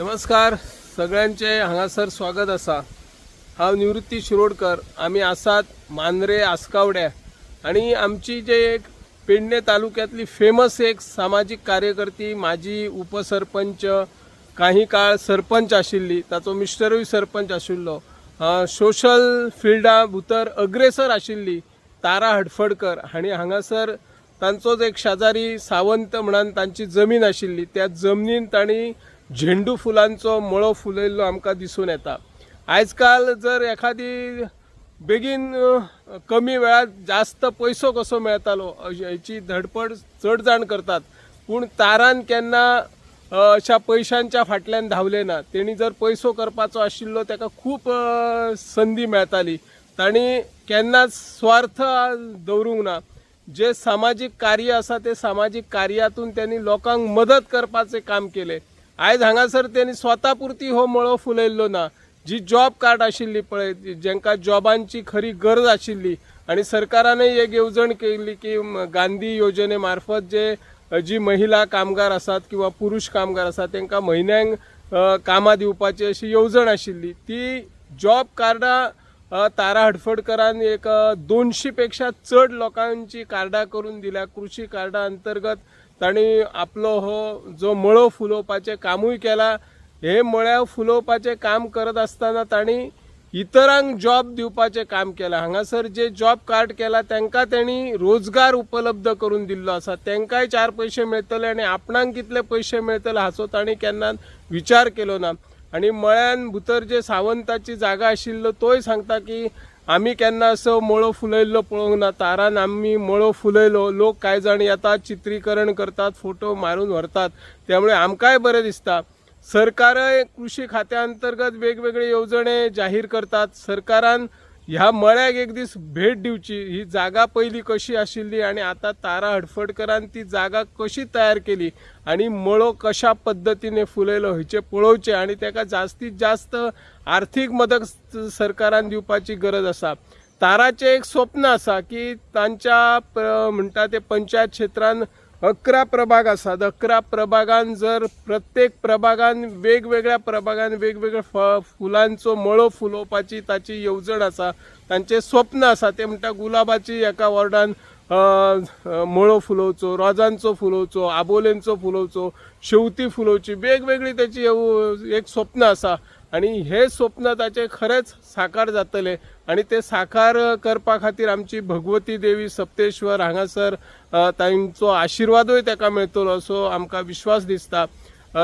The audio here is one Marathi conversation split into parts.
नमस्कार. सगळ्यांचे हांगासर स्वागत असा हांव निवृत्ती शिरोडकर. आमी आसात मांद्रे आसकावड्या. आणि आमची जे एक पेडणे तालुक्यातली फेमस एक सामाजिक कार्यकर्ती माजी उपसरपंच काही काळ सरपंच आशिल्ली ताचो मिस्टरूय सरपंच आशिल्लो सोशल फिल्डा भितर अग्रेसर आशिल्ली तारा हडफडकर. हांणी हांगासर तांचोच एक शेजारी सावंत म्हणून तांची जमीन आशिल्ली. त्या जमनीन तांणी झेंडू फुलांचो मळो फुलयल्लो आमकां दिसून येता. आयज काल जर एखादी बेगीन कमी वेळात जास्त पयसो कसो मेळटालो अशी- हेची धडपड चड जाण करतात. पूण तारान केन्ना अशा पयशांच्या फाटल्यान धांवले ना तेणी जर पयसो करपाचो आशिल्लो ताका खूब संदी मेळटाली तांणी केन्नाच स्वार्थ दवरूंक ना. जे सामाजीक कार्य आसा ते सामाजीक कार्यातून त्यांनी लोकांक मदत करपाचे काम केले. आयज हांगासर त्यांनी स्वता पुरती हो मळो फुलयल्लो ना. जी जॉब कार्ड आशिल्ली पळय जेंका जॉबांची खरी गरज आशिल्ली आणि सरकारानय एक येवजण केली की गांधी योजने मार्फत जे जी महिला कामगार आसात किंवा पुरुष कामगार आसात तांकां म्हयन्यांक कामां दिवपाची अशी येवजण आशिल्ली. ती जॉब कार्डां तारा हडफडकरान एक दोनशी पेक्षा चड लोकांची कार्डां करून दिल्या. कृषी कार्डा अंतर्गत तांणी आपलो हो जो मळो फुलोवपाचें कामूय केला हे मळ्या फुलोवपाचें काम करत आसतना तांणी इतरांक जॉब दिवपाचें काम केलां. हांगासर जे जॉब कार्ड केला तांकां तेणी रोजगार उपलब्ध करून दिल्लो आसा तांकांय चार पयशे मेळटले आनी आपणाक कितले पयशे मेळटले हाचो तांणी केन्ना विचार केलो ना. आणि मळ्यान भितर जे सावंताची जागा आशिल्लो तोय सांगता की आमी केन्ना असो मळो फुलयल्लो पळोवंक ना तारान आमी मळो फुलयलो. लोक कांय जाण येतात चित्रीकरण करतात फोटो मारून व्हरतात त्यामुळे आमकांय बरें दिसता? सरकारय कृषी खात्या अंतर्गत वेगवेगळे येवजणे जाहीर करतात. सरकारान ह्या मळ्याक एक दीस भेट दिवची. ही जागा पहिली कशी आशिल्ली आणि आता तारा हडफडकरान ती जागा कशी तयार केली आणि मळो कशा पद्धतीने फुलयलो हेचे पळोवचे आणि ताका जास्तीत जास्त आर्थीक मदत सरकारान दिवपाची गरज आसा. ताराचे एक स्वप्न आसा की तांच्या प्र- म्हणटा ते पंचायत क्षेत्रान अकरा प्रभाग आसात अकरा प्रभागान जर प्रत्येक प्रभागान वेगवेगळ्या प्रभागान वेगवेगळ्या फ फुलांचो मळो फुलोवपाची ताची येवजण आसा तांचे स्वप्न आसा ते म्हणटा गुलाबाची एका वॉर्डान मळो फुलोवचो रोजांचो फुलोवचो आबोलेंचो फुलोवचो शेवती फुलोवची वेगवेगळी त्याची एक स्वप्न आसा आणि हे स्वप्न ताचे खरेंच साकार जातले. आणि ते साकार करपा खातीर आमची भगवती देवी सप्तेश्वर हांगासर तांचो आशिर्वादूय ताका मेळटलो असो आमकां विश्वास दिसता.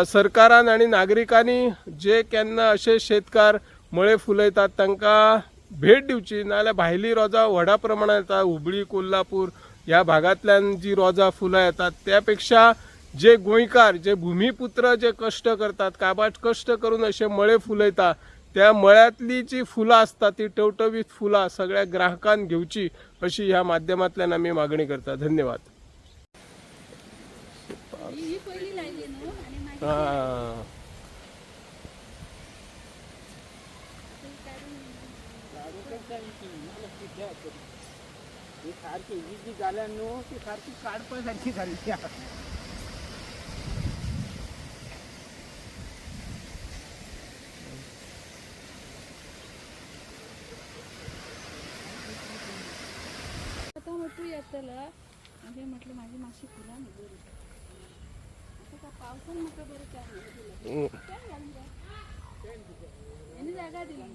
सरकारान आणि नागरिकांनी जे केन्ना असे शेतकार मळे फुलयतात तांकां भेट दिवची नाजाल्यार भायली रोजां व्हडा प्रमाणांत येतात हुबळी कोल्हापूर ह्या भागांतल्यान जी रोजां फुलां येतात त्यापेक्षा जे गोंयकार जे भुमीपुत्र जे कश्ट करतात काबाट कश्ट करून असे मळे फुलयता त्या मळ्यातली जी फुलां असतात ती टवटवीत फुलां सगळ्या ग्राहकांक घेवची अशी ह्या माध्यमांतल्यान आमी मागणी करता. धन्यवाद. ही. सारखी झाली जी जाल्या न्हू ती सारखी काडपा सारखी जाल्ली आहा. आता म्हटलं येतलं. म्हणजे म्हटलं माझी माशी फुला नाही आता का पावसान म्हाका बरं. काय जागा दिली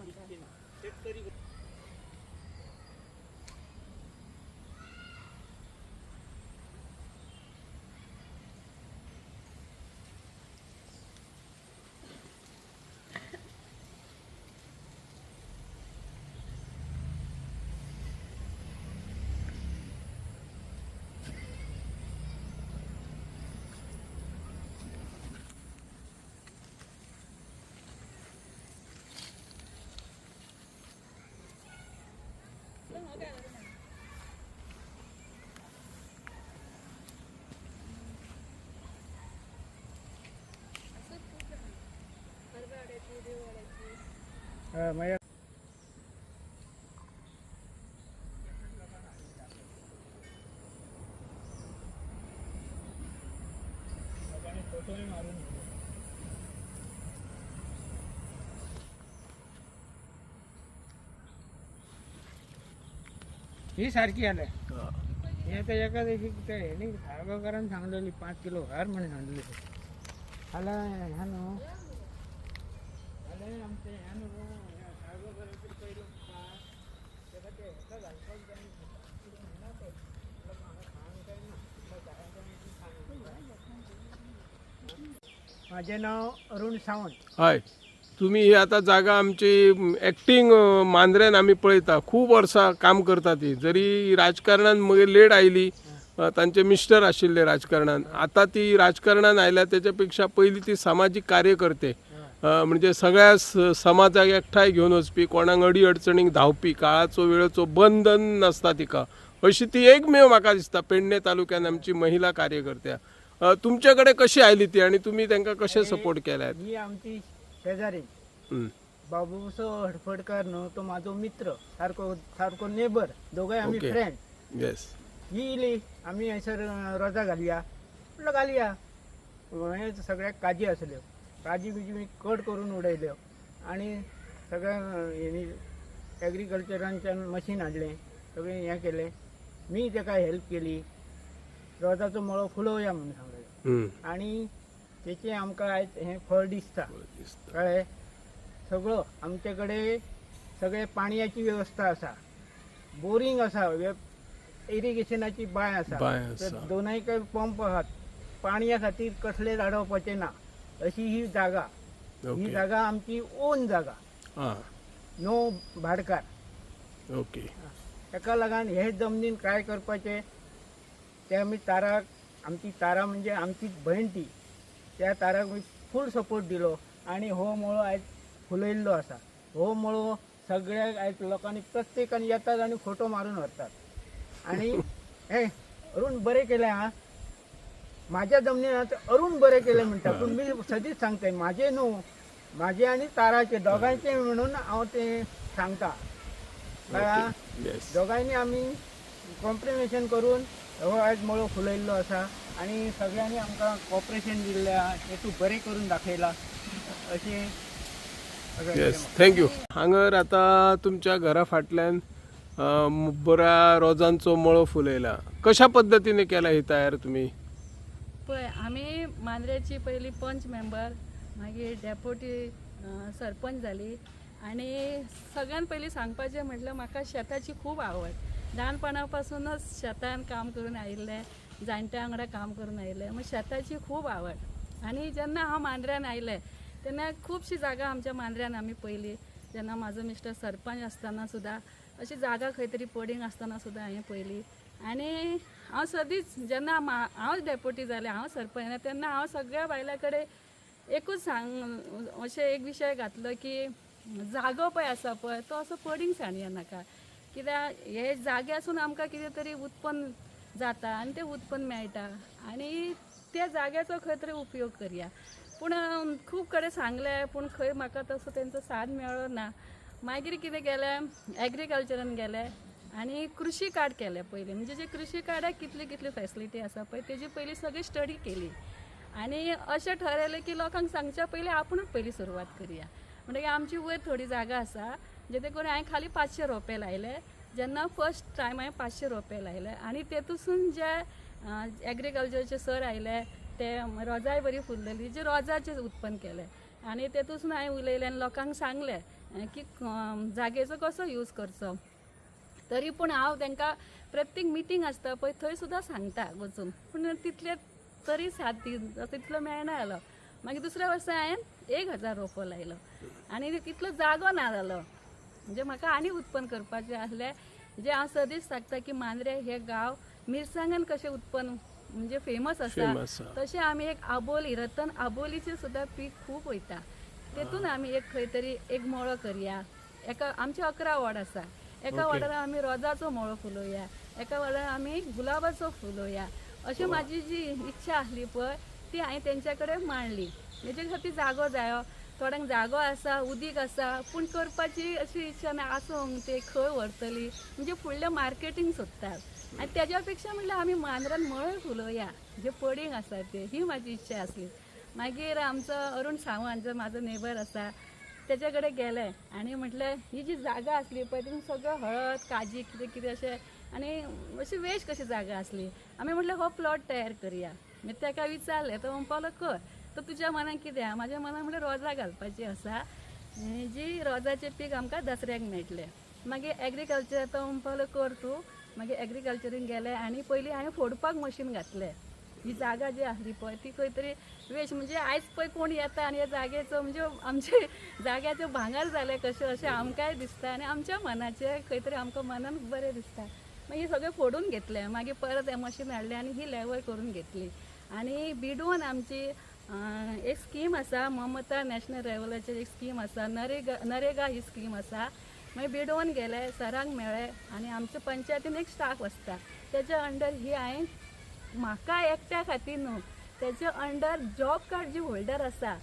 ही सारखी आले आता एका दिवशी ते नाही धारगावकरांनी सांगलेली पाच किलो हार म्हणे सांगलेली आला ह्या माझे नाव अरुण सावंत. हय. तुम्ही ही आता जागा आमची ऍक्टिंग मांद्र्यान आमी पळयता. खूब वर्सां काम करता ती जरी राजकारणान मगे लेट आयली तांचे मिस्टर आशिल्ले राजकारणान. आता ती राजकारणान आयल्या तेच्या पेक्षा पयलीं ती सामाजीक कार्यकर्ते. म्हणजे सगळ्या स- समाजाक एकठांय घेवन वचपी कोणाक अडी अडचणीक धांवपी काळाचो वेळेचो बंधन नासता तिका. अशी ती एकमेव म्हाका दिसता पेडणे तालुक्यान आमची महिला कार्यकर्त्या. तुमचे कडेन कशी आयली ती आनी तुमी तांकां कशें सपोर्ट केल्यात? ही आमची शेजारी. बाबूसो हडफडकर न्हू तो माझो मित्र सारको सारको नेबर दोगांय आमी ओके. फ्रेंड येस ही इली आमी हयसर रोजा घालया. म्हटलं घालया. हे सगळ्याक काजी आसल्यो काजी बिजी मी कट करून उडयल्यो आणि सगळ्या हेणी एग्रीकल्चरांच्यान मशीन हाडलें सगळें हें केलें. मी ताका हेल्प केली? रोजाचो मळो फुलोवया म्हणून सांगलें. आणि तेचे आमकां आयज हें फळ दिसता. कळ्ळें सगळो आमचे कडेन सगळे पाणयाची वेवस्था आसा बोरींग आसा इरिगेशनाची बांय आसा दोनायकय पंप आहात. पाणया खातीर कसले अडवपाचें ना अशी ही जागा. ही ओके जागा आमची ओन जागा. नो भाडकार. ओके ताका लागून हे जमनीन काय करपाचें? ते आमी ताराक आमची तारा म्हणजे आमचीच भयण ती. त्या ताराक मी फूल सपोर्ट दिलो आणि हो मळो आयज फुलयल्लो आसा हो मळो सगळ्याक आयज लोकांनी प्रत्येकान येतात आणि फोटो मारून व्हरतात आणि हे अरुण बरें केलें हा. माझ्या जमनीन आतां अरुण बरें केलें म्हणटा पूण मी सदीच सांगताय माझे न्हू माझे आणि ताराचे दोगांचे म्हणून हांव ते सांगता. कळ्ळां? येस दोगांयनी आमी कॉम्प्रिमेशन करून हो आयज मळो फुलयल्लो आसा आणि सगळ्यांनी आमकां कॉपरेशन दिल्लें आहा. तें तूं बरें करून दाखयलां अशें येस थँक्यू हांगर आता तुमच्या घरा फाटल्यान बऱ्या रोजांचो मळो फुलयला. कशा पद्धतीने केला ही तयार तुम्ही? पळय आमी मांद्र्याची पयलीं पंच मेंबर मागीर डेपोटी सरपंच जाली आनी सगळ्यान पयलीं सांगपाचें म्हटल्यार म्हाका शेताची खूब आवड. ल्हानपणा पासूनच शेतान काम करून आयिल्लें जाणट्या वांगडा काम करून आयिल्लें. मग शेताची खूब आवड. आनी जेन्ना हांव मांद्र्यान आयलें तेन्ना खुबशी जागा आमच्या मांद्र्यान आमी पयली. जेन्ना म्हाजो मिस्टर सरपंच आसतना सुद्दां अशी जागा खंय तरी पडींग आसतना सुद्दां हांवें पयली. आनी हांव सदींच जेन्ना हांव डेप्युटी जालें हांव सरपंच तेन्ना हांव सगळ्या बायलां कडेन एकूच सांग अशें एक विशय घातलो की जागो पळय आसा पळय तो असो पडींग साणया नाका कित्याक हे जाग्यासून आमकां कितें तरी उत्पन्न जाता आनी तें उत्पन्न मेळटा आनी त्या जाग्याचो खंय तरी उपयोग करया. पूण खूब कडेन सांगलें पूण खंय म्हाका तसो तेंचो साथ मेळ्ळो ना. मागीर कितें केलें एग्रिकल्चरान गेलें आनी कृशी कार्ड केले पयलीं म्हणजे जे कृशी कार्डाक कितली कितली फॅसिलिटी आसा पळय तेजी पयलीं सगळी स्टडी केली. आनी अशें ठरयलें की लोकांक सांगच्या पयलीं आपुणूच पयलीं सुरवात करया. म्हणटकीर आमची वयर थोडी जागा आसा जेते करून हांवें खाली पांचशे रोंपे लायले. जेन्ना फर्स्ट टायम हांवें पांचशे रोपे लायले. आनी तेतूसून जे एग्रीकल्चरचे सर आयले ते रोजाय बरी फुललेली जे रोजाचें उत्पन्न केलें. आनी तेतूसून हांवें उलयलें आनी लोकांक सांगलें की जागेचो कसो यूज करचो. तरी पूण हांव तांकां प्रत्येक मिटींग आसता पळय थंय सुद्दां सांगता वचून पूण तितले तरी साथ दी तितलो मेळना जालो मागीर दुसऱ्या वर्सा हांवें एक हजार रोपो लायलो. आनी तितलो जागो ना जालो म्हणजे म्हाका आनी उत्पन्न करपाचें आसलें जे हांव सदींच सांगता की मांद्रे हे गांव मिरसांगान कशें उत्पन्न म्हणजे फेमस आसा. तशें आमी एक आबोली रतन आबोलीचें सुद्दां पीक खूब वयता तेतून आमी एक खंय तरी एक मळो करया. एका आमचे अकरा वॉर्ड आसा एका वॉर्डार आमी रोजाचो मळो फुलोवया एका वॉर्डार आमी गुलाबाचो फुलोवया. अशी म्हाजी जी इच्छा आसली पळय ती हांवें तेंच्या कडेन मांडली. हेजे खातीर जागो जायो. थोड्यांक जागो आसा उदीक आसा पूण करपाची अशी इच्छा ना आसूंक ते खंय व्हरतली. म्हणजे फुडलें मार्केटींग सोदतात. आनी तेज्या पेक्षा म्हणल्यार आमी मांद्रान मळय फुलोवया. जे पडींग आसा ते ही म्हाजी इच्छा आसली मागीर आमचो अरुण सावंत जो म्हाजो नेबर आसा तेजे कडेन गेलें आनी म्हटलें ही जी जागा आसली पळय तितून सगळं हळद काजी कितें कितें अशें आणि अशी वेज कशी जागा असली? आम्ही म्हटलं हो प्लॉट तयार करूया. मी ताका विचारलें तो म्हणपालो कर. तर तुज्या मनान कितें आहा? म्हाज्या मनान म्हणल्यार रोजां घालपाची आसा जी रोजाचें पीक आमकां दसऱ्याक मेळटलें मागीर एग्रीकल्चर तो म्हणपालो कर तूं. मागीर एग्रीकल्चरीन गेलें आनी पयलीं हांवें फोडपाक मशीन घातलें ही जागा जी आसली पळय ती खंय तरी वेश म्हणजे आयज पळय कोण येता आनी ह्या जागेचो म्हणजे आमचे जाग्याचो भांगर जालें कशें अशें आमकांय दिसता आनी आमच्या मनाचें खंय तरी आमकां मनान बरें दिसता. मागीर सगळें फोडून घेतलें मागीर परत हें मशीन हाडलें आनी ही लेवल करून घेतली. आनी बिडून आमची एक स्कीम आसा ममता नॅशनल लेवलाचेर एक स्कीम आसा नरेगा नरेगा ही स्कीम आसा मागीर बिडोवन गेले सरांक मेळ्ळे आनी आमच्या पंचायतीन एक स्टाफ आसता तेच्या अंडर ही हांवें म्हाका एकट्या खातीर न्हू. तेच्या अंडर जॉब कार्ड जी होल्डर आसा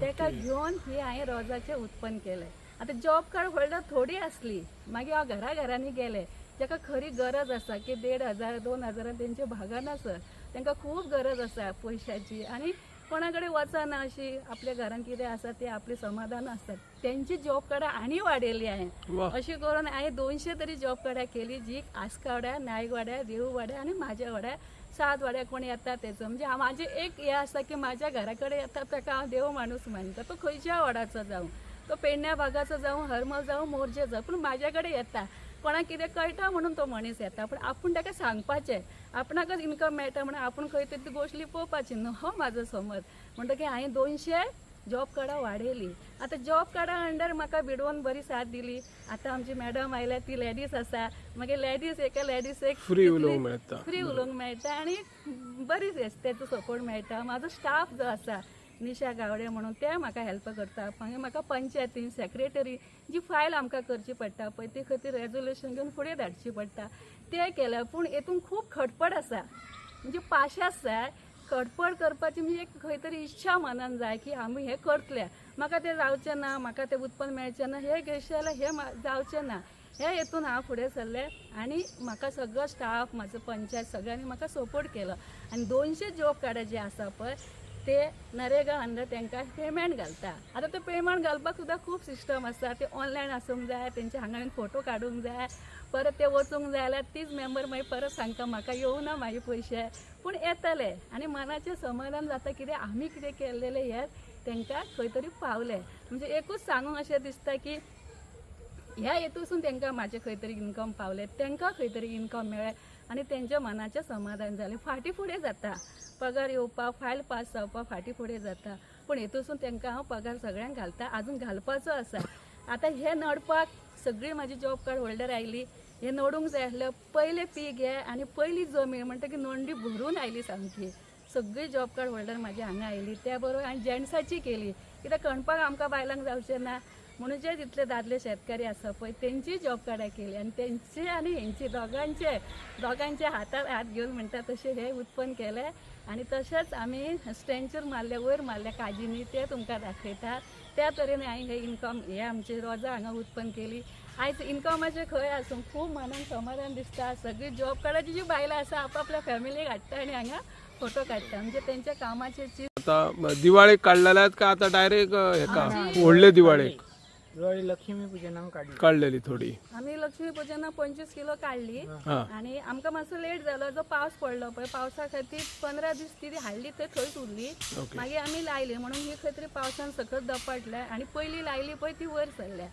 तेका घेवन ही हांवें रोजाचें उत्पन्न केलें आतां जॉब कार्ड होल्डर थोडी आसली मागीर हांव घरा घरांनी गेलें. जाका खरी गरज आसा की देड हजार दोन हजारान तेंचे भागना सर तांकां खूब गरज आसा पयशाची आनी कोणा कडेन वचना अशी आपल्या घरान कितें आसा ते आपले समाधान आसतात तेंची जॉब कार्डां आनी वाडयली हांवें अशी करून हांवें दोनशे तरी जॉब कार्डां केली जी आसकावड्या वाड्या देऊ वाड्या आनी म्हाज्या वाड्या सात वाड्या कोण येता तेचो म्हणजे हांव म्हाजें एक हें आसा की म्हाज्या घरा कडेन येता ताका हांव देव माणूस मानता तो खंयच्या वाड्याचो जावं तो पेडण्या भागाचो जावं हरमल जावं मोरजे जावं पूण म्हाज्या कडेन येता कोणाक कितें कळटा म्हणून तो मनीस येता पूण आपूण ताका सांगपाचें आपणाकच इन्कम मेळटा म्हणून आपूण खंय तरी ती गोश्टी पळोवपाची न्हू हो म्हाजो समज म्हणटकीर हांवें दोनशे जॉब कार्डां वाडयली आतां जॉब कार्डा अंडर म्हाका बिडोवन बरी साथ दिली. आतां आमची मॅडम आयल्या ती लेडीज आसा मागीर लेडीज एका लेडीज एक फ्री उलोवंक मेळटा फ्री उलोवंक मेळटा आनी बरी तेचो सपोर्ट मेळटा म्हाजो स्टाफ जो आसा निशा गावडे म्हणून ते म्हाका हेल्प करता. म्हाका पंचायतीन सेक्रेटरी जी फायल आमकां करची पडटा पळय ती खातीर रेजोल्युशन घेवन फुडें धाडची पडटा. ते केल्या पूण हेतून खूब खटपट आसा म्हणजे पाशास जाय खटपट करपाची म्हणजे एक खंय तरी इच्छा मनान जाय की आमी हें करतले. म्हाका तें जावचें ना म्हाका तें उत्पन्न मेळचें ना हें घेवचें जाल्यार हें जावचें ना. हे हेतून हांव फुडें सरलें आनी म्हाका सगळो स्टाफ म्हाजो पंचायत सगळ्यांनी म्हाका सपोर्ट केलो. आनी दोनशे जॉब कार्डां जे आसा पळय ते नरेगा अंदर तांकां पेमेंट घालता. आतां ते पेमेंट घालपाक सुद्दां खूब सिस्टम आसता ते ऑनलायन आसूंक जाय तेंचे हांगा फोटो काडूंक जाय परत ते वचूंक जाय जाल्यार तीच मेंबर मागीर परत सांगता म्हाका येवना म्हाजे पयशे पूण येतले आनी मनाचें समाधान जाता कितें आमी कितें केल्लेलें हें तांकां खंय तरी पावलें. म्हणजे एकूच सांगूंक अशें दिसता की ह्या हेतूसून तांकां म्हाजें खंय तरी इन्कम पावलें तांकां खंय तरी इन्कम मेळ्ळें आनी तेंच्या मनाचें समाधान जालें फाटीं फुडें जाता. पगार येवपाक फायल पास जावपाक फाटीं फुडें जाता. पूण हेतूसून तांकां हांव पगार सगळ्यांक घालता. आजून घालपाचो आसा आतां हें नडपाक सगळीं म्हाजी जॉब कार्ड होल्डर आयली. हें नडूंक जाय आसलें पयलें पीक हे आनी पयली जमीन म्हणटकीर नोंदी भरून आयली सामकी. सगळी जॉब कार्ड होल्डर म्हाजी हांगा आयली. त्या बरोबर हांवें जेंट्साची केली. कित्याक खणपाक आमकां बायलांक जावचें ना म्हणून जे जितले दादले शेतकारी आसा पळय तेंची जॉब कार्डां केली आनी तेंचे आनी हेंची दोगांचे दोगांचे हातार हात घेवन म्हणटा तशें हें उत्पन्न केलें आनी तशेंच आमी स्टँचर मारले वयर मारल्या काजींनी ते तुमकां दाखयतात त्या तरेन हांवें हे इन्कम हे आमचे रोजां हांगा उत्पन्न केली. आयज इन्कमाचें खंय आसूं खूब मनान समाधान दिसता. सगळी जॉब कार्डाची जी बायलां आसा आपआपल्या फॅमिलीक हाडटा आनी हांगा फोटो काडटा म्हणजे तेंच्या कामाचे चीज आता दिवाळेक काडलेल्यात का? आता डायरेक्ट हेका व्हडले दिवाळेक दिवाळी लक्ष्मी पुजनाक काडली काडलेली थोडी. आमी लक्ष्मी पुजना पंचवीस किलो काडली हा. आणि आमकां मातसो लेट जालो जो पावस पडलो पळय पावसा खातीर पंदरा दीस ती हाडली थंय थंयच उरली. ओके. मागीर आमी लायली म्हणून ही खंय तरी पावसान सकत दपाटल्या आनी पयली लायली पळय ती वयर सरल्या.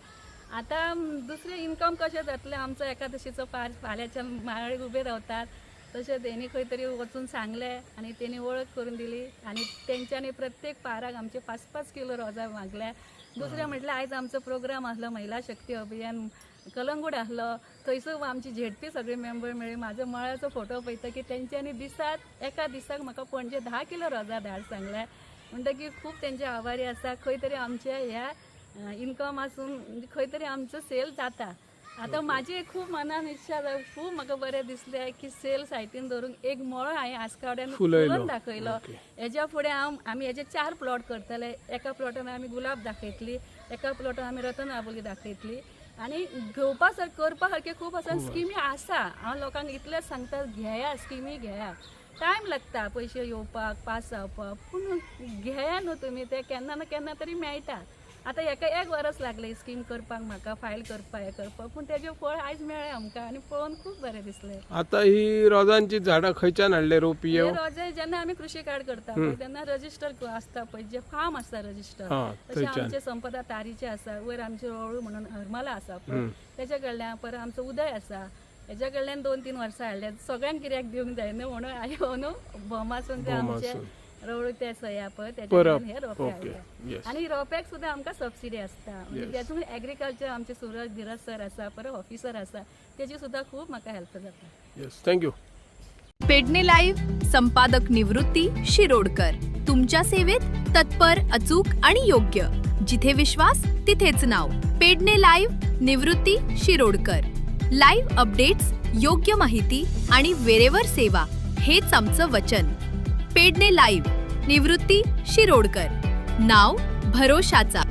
आतां दुसरें इन्कम कशें जातलें? आमचो एकादशीचो पार फाल्यांच्यान माळी उबे रावतात. तशें तेणी खंय तरी वचून सांगलें आनी तेणी वळख करून दिली. आनी तेंच्यांनी प्रत्येक पाराक आमचे पांच पांच किलो रोजां मागल्या. दुसरें म्हटल्यार आयज आमचो प्रोग्राम आसलो महिला शक्ती अभियान कलंगूट आसलो थंयसर आमची झेडपी सगळे मेंबर मेळ्ळी म्हाजो मळाचो फोटो पळयता की तेंच्यांनी दिसाक एका दिसाक म्हाका पणजे धा किलो रोजा धाड सांगल्या. म्हणटकीर खूब तेंचे आभारी आसा खंय तरी आमच्या ह्या इन्कम आसून म्हणजे खंय तरी आमचो सेल जाता. आतां म्हाजी खूब मनान इच्छा खूब म्हाका बरें दिसलें की सेल सायटीन धरूंक एक मळो हांवें आसकावड्यान. फुलोवन दाखयलो. हेज्या फुडें हांव आमी हेजे चार प्लॉट करतले. एका प्लॉटान आमी गुलाब दाखयतली एका प्लॉटान आमी रतन आबोली दाखयतली आनी घेवपा सारकें करपा सारकें खूब आसा स्किमी आसा हांव लोकांक इतलेंच सांगता घेया स्किमी घेया. टायम लागता पयशे येवपाक पास जावपाक पूण घेया न्हू तुमी ते केन्ना ना केन्ना तरी मेळटा आता हेका एक वरस लागले स्कीम करपाक म्हाका फायल करपाक हे करपाक पूण तेजें फळ आयज मेळ्ळें आमकां आनी पळोवन खूब बरें दिसलें आता ही रोजांची झाडां खंयच्यान हाडले रोपी हे रोजे जेन्ना आमी कृषी कार्ड करता पळय तेन्ना रजिस्टर आसता पळय जे फार्म आसता रजिस्टर हा, तशें. आमचे संपदा तारीचे आसा वयर आमचे रवळू म्हणून हरमला आसा पळय तेच्या कडल्यान परत आमचो उदय आसा हेच्या कडल्यान दोन तीन वर्सां हाडल्या सगळ्यांक कित्याक दिवंक जाय न्हू म्हणून हांवें न्हू भोमासून ते आमचे. रवळू ते परब हे रोपे ओके. आणि रोप्याक सुद्धा आमकां सबसिडी आसता म्हणजे Yes. त्यातून एग्रीकल्चर आमचे सुरज धीरज सर आसा परत ऑफिसर आसा तेजी सुद्धा खूप म्हाका हेल्प जाता. येस थँक्यू पेडणे लाईव्ह संपादक निवृत्ती शिरोडकर. तुमच्या सेवेत तत्पर अचूक आणि योग्य. जिथे विश्वास तिथेच नाव. Pedne live Nivrutti Shirodkar. Live updates योग्य माहिती आणि वेरेवर सेवा. हेच आमचं वचन. पेडणे लाईव्ह निवृत्ती शिरोडकर. नाव भरोशाचा.